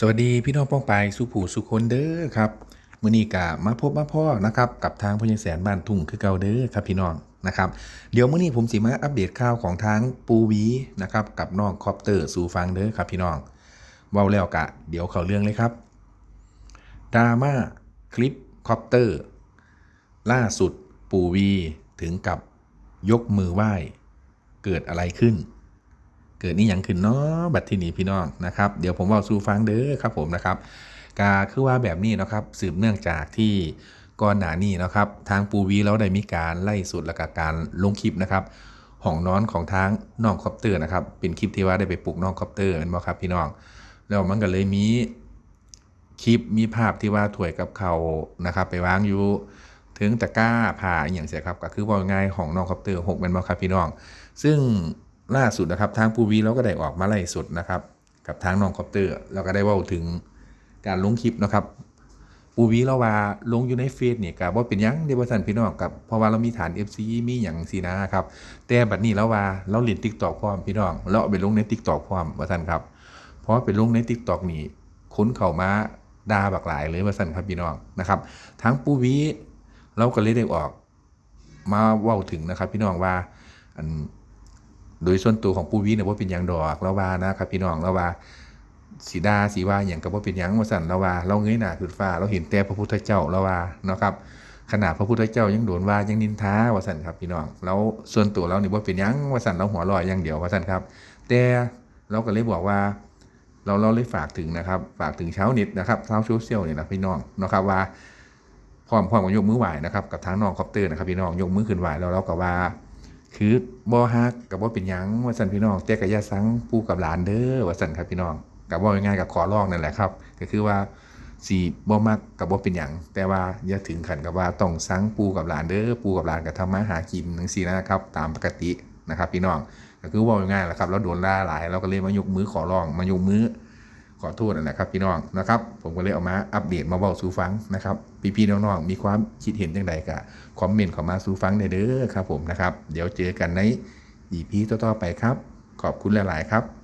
สวัสดีพี่น้องป้องไปสุผูสุคนเด้อครับมื้อนี้กะมาพบมาพ่อนะครับกับทางพญแสนบ้านทุ่งคือเก่าเด้อครับพี่น้องนะครับเดี๋ยวมื้อนี้ผมสิมาอัปเดตข่าวของทางปูวีนะครับกับน้องคอปเตอร์สู่ฟังเด้อครับพี่น้องเว้าแล้วกะ เดี๋ยวเข้าเรื่องเลยครับดราม่าคลิปคอปเตอร์ ล่าสุดปูวีถึงกับยกมือไหว้ เกิดอะไรขึ้น เกิดนี่ยังขึ้นเนาะบัดที่นี้พี่น้องนะครับ เดี๋ยวผมเอาสู่ฟังเด้อครับผมนะครับกาคือว่าแบบนี้นะครับสืบเนื่องจากที่ก่อนหน้านี้นะครับทางปูวีแล้วได้มีการไล่สุดและกการลงคลิปนะครับห้องนอนของทางน้องคอปเตอร์นะครับ เป็นคลิปที่ว่าได้ไปปลุกน้องคอปเตอร์เป็นบ่ครับพี่น้อง แล้วมันก็เลยมีคลิปมีภาพที่ว่าถวยกับเขานะครับ ไปวางอยู่ถึงตะกร้าผ่าอย่างเสียครับก็คือว่าง่ายของน้องคอปเตอร์หกเป็นบ่ครับพี่น้อง ซึ่ง ล่าสุดนะครับทางปูวีเราก็ได้ออกมาไล่สุดนะครับ กับทางน้องคอปเตอร์เราก็ได้ว่าถึงการลงคลิปนะครับปูวีเราว่าลงอยู่ในเฟซเนี่ยกับว่าเป็นยังเดบสันพี่น้องกับเพราะว่าเรามีฐาน FC มีอย่างสีนะครับ แต่บัดนี้แล้วว่าเราเล่นติ๊กตอกพร้อมพี่น้องเราเอาไปลงในติ๊กตอกพร้อมว่าสันครับเพราะว่าไปลงในติ๊กตอกนี่ค้นเข้ามาด่าบักหลายเลยว่าสันครับพี่น้องนะครับ ทั้งปูวีเราก็เลยได้ออก มาว่าถึงนะครับ พี่น้องว่าอัน โดยส่วนตัวของปูวีเนี่ยว่าเป็นหยังดอกแล้วว่านะครับพี่น้องแล้วว่าสีดาสีว่าอย่างกับว่าเป็นหยังว่าสั่นแล้วว่า เราเงยหน้าขึ้นฟ้า เราเห็นแต่พระพุทธเจ้าแล้วว่านะครับขนาดพระพุทธเจ้ายังโดนว่ายังนินทาว่าสั่นครับพี่น้องแล้วส่วนตัวเราเนี่ยว่าเป็นยังว่าสั่นเราหัวลอยอย่างเดียวว่าสั่นครับ แต่เราก็เลยบอกว่า เราเราเลยฝากถึงนะครับ ฝากถึงเช้านิดนะครับเช้าโซเชียลเนี่ยนะพี่น้องนะครับว่าพร้อมพร้อมกับยกมือไหวนะครับกับทางน้องคอปเตอร์นะครับพี่น้องยกมือขึ้นไหวแล้วเราก็ว่า คือบ่ฮักกับบ่เป็นยังว่าสันพี่น้องแต่ก็อย่าสังปูกับหลานเด้อว่าสันครับพี่น้องกับว่าง่ายกับขอร้องนั่นแหละครับ ก็คือว่าสี่บ่มักกับบ่เป็นหยังแต่ว่าอย่าถึงขันกับว่าต้องสังปูกับหลานเด้อปูกับหลานก็ทำมาหากินจังซี่นะครับ ตามปกตินะครับ พี่น้องก็คือว่าง่ายแหละครับแล้วโดนล่าหลายเราก็เลยมายกมือขอร้องมายกมือ ขอโทษนะครับพี่น้องนะครับ ผมก็เลยเอามาอัปเดตมาเบาสู่ฟังนะครับพี่ๆน้องๆมีความคิดเห็นอย่างไรก็คอมเมนต์เข้ามาสู่ฟังได้เด้อครับผมนะครับ เดี๋ยวเจอกันใน EP ต่อๆไปครับ ขอบคุณหลาย ๆ ครับ